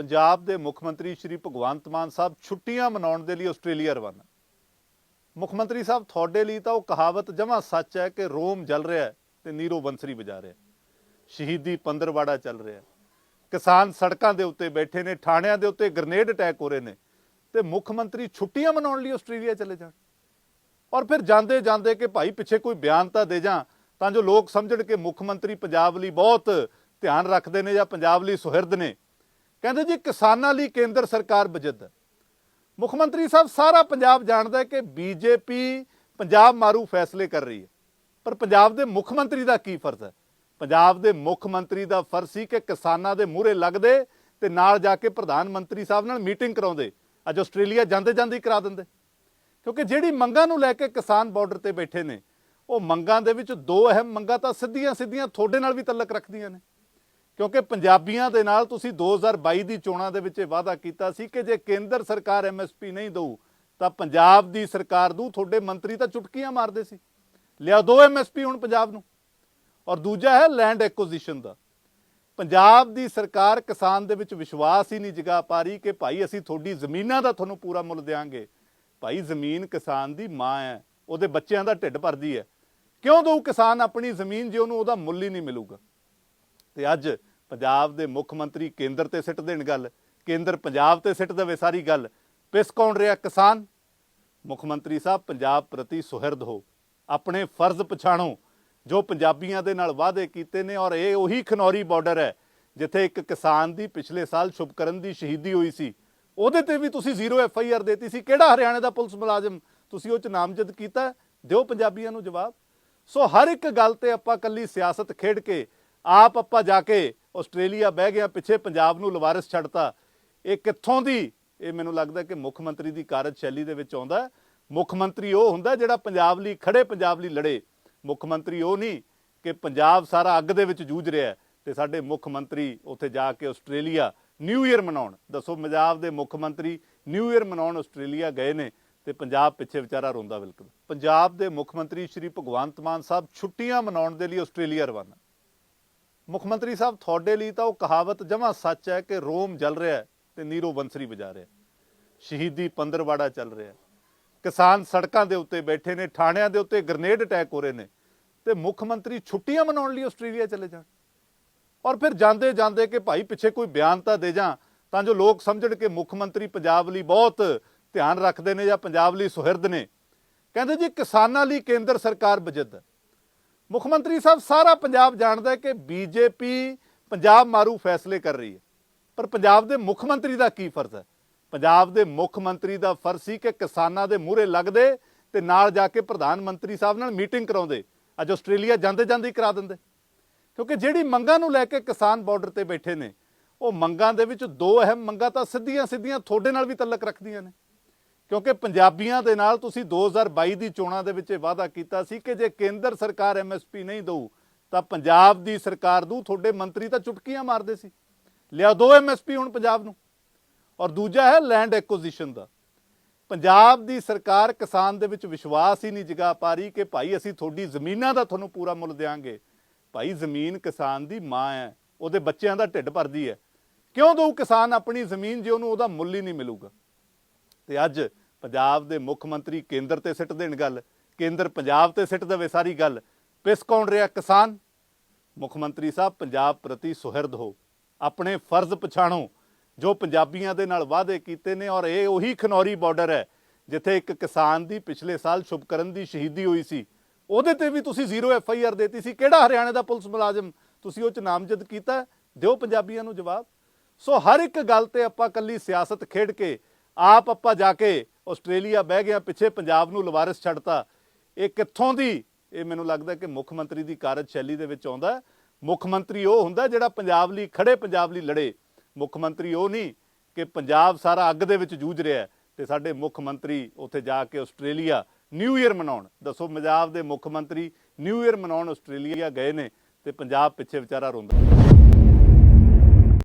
ਪੰਜਾਬ ਦੇ ਮੁੱਖ ਮੰਤਰੀ ਸ਼੍ਰੀ ਭਗਵੰਤ ਮਾਨ ਸਾਹਿਬ ਛੁੱਟੀਆਂ ਮਨਾਉਣ ਦੇ ਲਈ ਆਸਟ੍ਰੇਲੀਆ ਰਵਾਨਾ। ਮੁੱਖ ਮੰਤਰੀ ਸਾਹਿਬ ਤੁਹਾਡੇ ਲਈ ਤਾਂ ਉਹ ਕਹਾਵਤ ਜਮਾ ਸੱਚ ਹੈ ਕਿ ਰੋਮ ਜਲ ਰਿਹਾ ਹੈ ਤੇ ਨੀਰੋ ਬੰਸਰੀ ਵਜਾ ਰਿਹਾ ਸ਼ਹੀਦੀ ਪੰਦਰਵਾੜਾ ਚੱਲ ਰਿਹਾ ਕਿਸਾਨ ਸੜਕਾਂ ਦੇ ਉੱਤੇ ਬੈਠੇ ਨੇ, ਥਾਣਿਆਂ ਦੇ ਉੱਤੇ ਗ੍ਰਨੇਡ ਅਟੈਕ ਹੋ ਰਹੇ ਨੇ ਤੇ ਮੁੱਖ ਮੰਤਰੀ ਛੁੱਟੀਆਂ ਮਨਾਉਣ ਲਈ ਆਸਟ੍ਰੇਲੀਆ ਚਲੇ ਜਾਣ। ਔਰ ਫਿਰ ਜਾਂਦੇ ਜਾਂਦੇ ਕਿ ਭਾਈ ਪਿੱਛੇ ਕੋਈ ਬਿਆਨ ਤਾਂ ਦੇ ਜਾਂ, ਤਾਂ ਜੋ ਲੋਕ ਸਮਝਣ ਕਿ ਮੁੱਖ ਮੰਤਰੀ ਪੰਜਾਬ ਲਈ ਬਹੁਤ ਧਿਆਨ ਰੱਖਦੇ ਨੇ ਜਾਂ ਪੰਜਾਬ ਲਈ ਸੁਹਿਰਦ ਨੇ ਕਹਿੰਦੇ ਜੀ ਕਿਸਾਨਾਂ ਲਈ ਕੇਂਦਰ ਸਰਕਾਰ ਬਜਦ। ਹੈ ਮੁੱਖ ਮੰਤਰੀ ਸਾਹਿਬ, ਸਾਰਾ ਪੰਜਾਬ ਜਾਣਦਾ ਹੈ ਕਿ ਬੀਜੇਪੀ ਪੰਜਾਬ ਮਾਰੂ ਫੈਸਲੇ ਕਰ ਰਹੀ ਹੈ। ਪਰ ਪੰਜਾਬ ਦੇ ਮੁੱਖ ਮੰਤਰੀ ਦਾ ਕੀ ਫਰਜ਼ ਹੈ? ਪੰਜਾਬ ਦੇ ਮੁੱਖ ਮੰਤਰੀ ਦਾ ਫਰਜ਼ ਸੀ ਕਿ ਕਿਸਾਨਾਂ ਦੇ ਮੂਹਰੇ ਲੱਗਦੇ ਤੇ ਨਾਲ ਜਾ ਕੇ ਪ੍ਰਧਾਨ ਮੰਤਰੀ ਸਾਹਿਬ ਨਾਲ ਮੀਟਿੰਗ ਕਰਾਉਂਦੇ। ਅੱਜ ਆਸਟ੍ਰੇਲੀਆ ਜਾਂਦੇ ਜਾਂਦੇ ਹੀ ਕਰਾ ਦਿੰਦੇ। ਕਿਉਂਕਿ ਜਿਹੜੀ ਮੰਗਾਂ ਨੂੰ ਲੈ ਕੇ ਕਿਸਾਨ ਬਾਰਡਰ ਤੇ ਬੈਠੇ ਨੇ, ਉਹ ਮੰਗਾਂ ਦੇ ਵਿੱਚ ਦੋ ਅਹਿਮ ਮੰਗਾਂ ਤਾਂ ਸਿੱਧੀਆਂ ਸਿੱਧੀਆਂ ਤੁਹਾਡੇ ਨਾਲ ਵੀ ਤਲਕ ਰੱਖਦੀਆਂ ਨੇ। ਕਿਉਂਕਿ ਪੰਜਾਬੀਆਂ ਦੇ ਨਾਲ ਤੁਸੀਂ 2022 ਦੀ ਚੋਣਾਂ ਦੇ ਵਿੱਚ ਇਹ ਵਾਅਦਾ ਕੀਤਾ ਸੀ ਕਿ ਜੇ ਕੇਂਦਰ ਸਰਕਾਰ ਐਮਐਸਪੀ ਨਹੀਂ ਦਊ, ਤਾਂ ਪੰਜਾਬ ਦੀ ਸਰਕਾਰ ਨੂੰ ਤੁਹਾਡੇ ਮੰਤਰੀ ਤਾਂ ਚੁਟਕੀਆਂ ਮਾਰਦੇ ਸੀ। ਲਿਆ ਦੋ ਐਮਐਸਪੀ ਹੁਣ ਪੰਜਾਬ ਨੂੰ। ਔਰ ਦੂਜਾ ਹੈ ਲੈਂਡ ਐਕੁਜੀਸ਼ਨ ਦਾ। ਪੰਜਾਬ ਦੀ ਸਰਕਾਰ ਕਿਸਾਨ ਦੇ ਵਿੱਚ ਵਿਸ਼ਵਾਸ ਹੀ ਨਹੀਂ ਜਗਾ ਪਾ ਰਹੀ ਕਿ ਭਾਈ ਅਸੀਂ ਤੁਹਾਡੀ ਜ਼ਮੀਨਾਂ ਦਾ ਤੁਹਾਨੂੰ ਪੂਰਾ ਮੁੱਲ ਦੇਵਾਂਗੇ ਭਾਈ ਜ਼ਮੀਨ ਕਿਸਾਨ ਦੀ ਮਾਂ ਹੈ, ਉਹਦੇ ਬੱਚਿਆਂ ਦਾ ਢਿੱਡ ਭਰਦੀ ਹੈ। ਕਿਉਂ ਦਊ ਕਿਸਾਨ ਆਪਣੀ ਜ਼ਮੀਨ ਜੇ ਉਹਨੂੰ ਉਹਦਾ ਮੁੱਲ ਹੀ ਨਹੀਂ ਮਿਲੂਗਾ? ਤੇ ਅੱਜ ਪੰਜਾਬ ਦੇ ਮੁੱਖ ਮੰਤਰੀ ਕੇਂਦਰ ਤੇ ਸਿੱਟ ਦੇਣ ਗੱਲ, ਕੇਂਦਰ ਪੰਜਾਬ ਤੇ ਸਿੱਟ ਦੇਵੇ ਸਾਰੀ ਗੱਲ। ਪਿਸ ਕੌਣ ਰਿਹਾ ਕਿਸਾਨ? ਮੁੱਖ ਮੰਤਰੀ ਸਾਹਿਬ, ਪੰਜਾਬ ਪ੍ਰਤੀ ਸੁਹਿਰਦ ਹੋ। ਆਪਣੇ ਫਰਜ਼ ਪਛਾਣੋ। ਜੋ ਪੰਜਾਬੀਆਂ ਦੇ ਨਾਲ ਵਾਅਦੇ ਕੀਤੇ ਨੇ ਔਰ ਇਹ ਉਹੀ ਖਨੌਰੀ ਬਾਰਡਰ ਹੈ, ਜਿੱਥੇ ਇੱਕ ਕਿਸਾਨ ਦੀ ਪਿਛਲੇ ਸਾਲ ਸ਼ੁਭਕਰਨ ਦੀ ਸ਼ਹੀਦੀ ਹੋਈ ਸੀ। ਉਹਦੇ ਤੇ ਵੀ ਤੁਸੀਂ ਜ਼ੀਰੋ ਐਫ ਆਈ ਆਰ ਦੇਤੀ ਸੀ। ਕਿਹੜਾ ਹਰਿਆਣੇ ਦਾ ਪੁਲਿਸ ਮੁਲਾਜ਼ਮ ਤੁਸੀਂ ਉਹ ਚ ਨਾਮਜ਼ਦ ਕੀਤਾ? ਦਿਓ ਪੰਜਾਬੀਆਂ ਨੂੰ ਜਵਾਬ। ਸੋ ਹਰ ਇੱਕ ਗੱਲ ਤੇ ਆਪਾਂ ਕੱਲੀ ਸਿਆਸਤ ਖੇਡ ਕੇ, ਆਪ ਆਪਾਂ ਜਾ ਕੇ ਆਸਟ੍ਰੇਲੀਆ ਬਹਿ ਗਿਆ, ਪਿੱਛੇ ਪੰਜਾਬ ਨੂੰ ਲਵਾਰਿਸ ਛੱਡਤਾ। ਇਹ ਕਿੱਥੋਂ ਦੀ? ਇਹ ਮੈਨੂੰ ਲੱਗਦਾ ਕਿ ਮੁੱਖ ਮੰਤਰੀ ਦੀ ਕਾਰਜਸ਼ੈਲੀ ਦੇ ਵਿੱਚ ਆਉਂਦਾ। ਮੁੱਖ ਮੰਤਰੀ ਉਹ ਹੁੰਦਾ ਜਿਹੜਾ ਪੰਜਾਬ ਲਈ ਖੜੇ ਪੰਜਾਬ ਲਈ ਲੜੇ। ਮੁੱਖ ਮੰਤਰੀ ਉਹ ਨਹੀਂ ਕਿ ਪੰਜਾਬ ਸਾਰਾ ਅੱਗ ਦੇ ਵਿੱਚ ਜੂਝ ਰਿਹਾ ਹੈ। ਤੇ ਸਾਡੇ ਮੁੱਖ ਮੰਤਰੀ ਉੱਥੇ ਜਾ ਕੇ ਆਸਟ੍ਰੇਲੀਆ ਨਿਊ ਈਅਰ ਮਨਾਉਣ। ਦੱਸੋ, ਪੰਜਾਬ ਦੇ ਮੁੱਖ ਮੰਤਰੀ ਨਿਊ ਈਅਰ ਮਨਾਉਣ ਆਸਟ੍ਰੇਲੀਆ ਗਏ ਨੇ ਤੇ ਪੰਜਾਬ ਪਿੱਛੇ ਵਿਚਾਰਾ ਰੋਂਦਾ ਬਿਲਕੁਲ। ਪੰਜਾਬ ਦੇ ਮੁੱਖ ਮੰਤਰੀ ਸ਼੍ਰੀ ਭਗਵੰਤ ਮਾਨ ਸਾਹਿਬ ਛੁੱਟੀਆਂ ਮਨਾਉਣ ਦੇ ਲਈ ਆਸਟ੍ਰੇਲੀਆ ਰਵਾਨਾ। ਮੁੱਖ ਮੰਤਰੀ ਸਾਹਿਬ, ਤੁਹਾਡੇ ਲਈ ਤਾਂ ਉਹ ਕਹਾਵਤ ਜਮਾ ਸੱਚ ਹੈ ਕਿ ਰੋਮ ਜਲ ਰਿਹਾ ਹੈ ਤੇ ਨੀਰੋ ਬੰਸਰੀ ਵਜਾ ਰਿਹਾ ਸ਼ਹੀਦੀ ਪੰਦਰਵਾੜਾ ਚੱਲ ਰਿਹਾ ਕਿਸਾਨ ਸੜਕਾਂ ਦੇ ਉੱਤੇ ਬੈਠੇ ਨੇ, ਥਾਣਿਆਂ ਦੇ ਉੱਤੇ ਗ੍ਰਨੇਡ ਅਟੈਕ ਹੋ ਰਹੇ ਨੇ ਤੇ ਮੁੱਖ ਮੰਤਰੀ ਛੁੱਟੀਆਂ ਮਨਾਉਣ ਲਈ ਆਸਟ੍ਰੇਲੀਆ ਚਲੇ ਜਾਣ। ਔਰ ਫਿਰ ਜਾਂਦੇ ਜਾਂਦੇ ਕਿ ਭਾਈ ਪਿੱਛੇ ਕੋਈ ਬਿਆਨ ਤਾਂ ਦੇ ਜਾਂ, ਤਾਂ ਜੋ ਲੋਕ ਸਮਝਣ ਕਿ ਮੁੱਖ ਮੰਤਰੀ ਪੰਜਾਬ ਲਈ ਬਹੁਤ ਧਿਆਨ ਰੱਖਦੇ ਨੇ ਜਾਂ ਪੰਜਾਬ ਲਈ ਸੁਹਿਰਦ ਨੇ। ਕਹਿੰਦੇ ਜੀ ਕਿਸਾਨਾਂ ਲਈ ਕੇਂਦਰ ਸਰਕਾਰ ਬਜਦ ਹੈ। ਮੁੱਖ ਮੰਤਰੀ ਸਾਹਿਬ, ਸਾਰਾ ਪੰਜਾਬ ਜਾਣਦਾ ਹੈ ਕਿ ਬੀਜੇਪੀ ਪੰਜਾਬ ਮਾਰੂ ਫੈਸਲੇ ਕਰ ਰਹੀ ਹੈ। ਪਰ ਪੰਜਾਬ ਦੇ ਮੁੱਖ ਮੰਤਰੀ ਦਾ ਕੀ ਫਰਜ਼ ਹੈ? ਪੰਜਾਬ ਦੇ ਮੁੱਖ ਮੰਤਰੀ ਦਾ ਫਰਜ਼ ਸੀ ਕਿ ਕਿਸਾਨਾਂ ਦੇ ਮੂਹਰੇ ਲੱਗਦੇ ਤੇ ਨਾਲ ਜਾ ਕੇ ਪ੍ਰਧਾਨ ਮੰਤਰੀ ਸਾਹਿਬ ਨਾਲ ਮੀਟਿੰਗ ਕਰਾਉਂਦੇ। ਅੱਜ ਆਸਟ੍ਰੇਲੀਆ ਜਾਂਦੇ ਜਾਂਦੇ ਹੀ ਕਰਾ ਦਿੰਦੇ। ਕਿਉਂਕਿ ਜਿਹੜੀ ਮੰਗਾਂ ਨੂੰ ਲੈ ਕੇ ਕਿਸਾਨ ਬਾਰਡਰ ਤੇ ਬੈਠੇ ਨੇ, ਉਹ ਮੰਗਾਂ ਦੇ ਵਿੱਚ ਦੋ ਅਹਿਮ ਮੰਗਾਂ ਤਾਂ ਸਿੱਧੀਆਂ ਸਿੱਧੀਆਂ ਤੁਹਾਡੇ ਨਾਲ ਵੀ ਤਲਕ ਰੱਖਦੀਆਂ ਨੇ। ਕਿਉਂਕਿ ਪੰਜਾਬੀਆਂ ਦੇ ਨਾਲ ਤੁਸੀਂ 2022 ਦੀ ਚੋਣਾਂ ਦੇ ਵਿੱਚ ਇਹ ਵਾਅਦਾ ਕੀਤਾ ਸੀ ਕਿ ਜੇ ਕੇਂਦਰ ਸਰਕਾਰ ਐਮਐਸਪੀ ਨਹੀਂ ਦਊ, ਤਾਂ ਪੰਜਾਬ ਦੀ ਸਰਕਾਰ ਦੂ ਤੁਹਾਡੇ ਮੰਤਰੀ ਤਾਂ ਚੁਟਕੀਆਂ ਮਾਰਦੇ ਸੀ। ਲਿਆ ਦੋ ਐਮਐਸਪੀ ਹੁਣ ਪੰਜਾਬ ਨੂੰ। ਔਰ ਦੂਜਾ ਹੈ ਲੈਂਡ ਐਕੁਜੀਸ਼ਨ ਦਾ। ਪੰਜਾਬ ਦੀ ਸਰਕਾਰ ਕਿਸਾਨ ਦੇ ਵਿੱਚ ਵਿਸ਼ਵਾਸ ਹੀ ਨਹੀਂ ਜਗਾ ਪਾ ਰਹੀ ਕਿ ਭਾਈ ਅਸੀਂ ਤੁਹਾਡੀ ਜ਼ਮੀਨਾਂ ਦਾ ਤੁਹਾਨੂੰ ਪੂਰਾ ਮੁੱਲ ਦੇਵਾਂਗੇ ਭਾਈ ਜ਼ਮੀਨ ਕਿਸਾਨ ਦੀ ਮਾਂ ਹੈ, ਉਹਦੇ ਬੱਚਿਆਂ ਦਾ ਢਿੱਡ ਭਰਦੀ ਹੈ। ਕਿਉਂ ਦਊ ਕਿਸਾਨ ਆਪਣੀ ਜ਼ਮੀਨ ਜੇ ਉਹਨੂੰ ਉਹਦਾ ਮੁੱਲ ਹੀ ਨਹੀਂ ਮਿਲੂਗਾ? ਤੇ ਅੱਜ ਪੰਜਾਬ ਦੇ ਮੁੱਖ ਮੰਤਰੀ ਕੇਂਦਰ ਤੇ ਸਿੱਟ ਦੇਣ ਗੱਲ, ਕੇਂਦਰ ਪੰਜਾਬ ਤੇ ਸਿੱਟ ਦੇਵੇ ਸਾਰੀ ਗੱਲ। ਪਿਸ ਕੌਣ ਰਿਹਾ ਕਿਸਾਨ? ਮੁੱਖ ਮੰਤਰੀ ਸਾਹਿਬ, ਪੰਜਾਬ ਪ੍ਰਤੀ ਸੁਹਿਰਦ ਹੋ। ਆਪਣੇ ਫਰਜ਼ ਪਛਾਣੋ, ਜੋ ਪੰਜਾਬੀਆਂ ਦੇ ਨਾਲ ਵਾਅਦੇ ਕੀਤੇ ਨੇ ਔਰ ਇਹ ਉਹੀ ਖਨੌਰੀ ਬਾਰਡਰ ਹੈ, ਜਿੱਥੇ ਇੱਕ ਕਿਸਾਨ ਦੀ ਪਿਛਲੇ ਸਾਲ ਸ਼ੁਭਕਰਨ ਦੀ ਸ਼ਹੀਦੀ ਹੋਈ ਸੀ। ਉਹਦੇ ਤੇ ਵੀ ਤੁਸੀਂ ਜ਼ੀਰੋ ਐਫ ਆਈ ਆਰ ਦੇਤੀ ਸੀ। ਕਿਹੜਾ ਹਰਿਆਣੇ ਦਾ ਪੁਲਿਸ ਮੁਲਾਜ਼ਮ ਤੁਸੀਂ ਉਹ ਚ ਨਾਮਜ਼ਦ ਕੀਤਾ? ਦਿਓ ਪੰਜਾਬੀਆਂ ਨੂੰ ਜਵਾਬ। ਸੋ ਹਰ ਇੱਕ ਗੱਲ ਤੇ ਆਪਾਂ ਕੱਲੀ ਸਿਆਸਤ ਖੇਡ ਕੇ, ਆਪ ਆਪਾਂ ਜਾ ਕੇ ਆਸਟ੍ਰੇਲੀਆ ਬਹਿ ਗਿਆ, ਪਿੱਛੇ ਪੰਜਾਬ ਨੂੰ ਲਵਾਰਿਸ ਛੱਡਤਾ। ਇਹ ਕਿੱਥੋਂ ਦੀ? ਇਹ ਮੈਨੂੰ ਲੱਗਦਾ ਕਿ ਮੁੱਖ ਮੰਤਰੀ ਦੀ ਕਾਰਜਸ਼ੈਲੀ ਦੇ ਵਿੱਚ ਆਉਂਦਾ ਮੁੱਖ ਮੰਤਰੀ ਉਹ ਹੁੰਦਾ ਜਿਹੜਾ ਪੰਜਾਬ ਲਈ ਖੜੇ ਪੰਜਾਬ ਲਈ ਲੜੇ। ਮੁੱਖ ਮੰਤਰੀ ਉਹ ਨਹੀਂ ਕਿ ਪੰਜਾਬ ਸਾਰਾ ਅੱਗ ਦੇ ਵਿੱਚ ਜੂਝ ਰਿਹਾ ਹੈ ਤੇ ਸਾਡੇ ਮੁੱਖ ਮੰਤਰੀ ਉੱਥੇ ਜਾ ਕੇ ਆਸਟ੍ਰੇਲੀਆ ਨਿਊ ਈਅਰ ਮਨਾਉਣ। ਦੱਸੋ ਪੰਜਾਬ ਦੇ ਮੁੱਖ ਮੰਤਰੀ ਨਿਊ ਈਅਰ ਮਨਾਉਣ ਆਸਟ੍ਰੇਲੀਆ ਗਏ ਨੇ ਤੇ ਪੰਜਾਬ ਪਿੱਛੇ ਵਿਚਾਰਾ ਰੋਂਦਾ।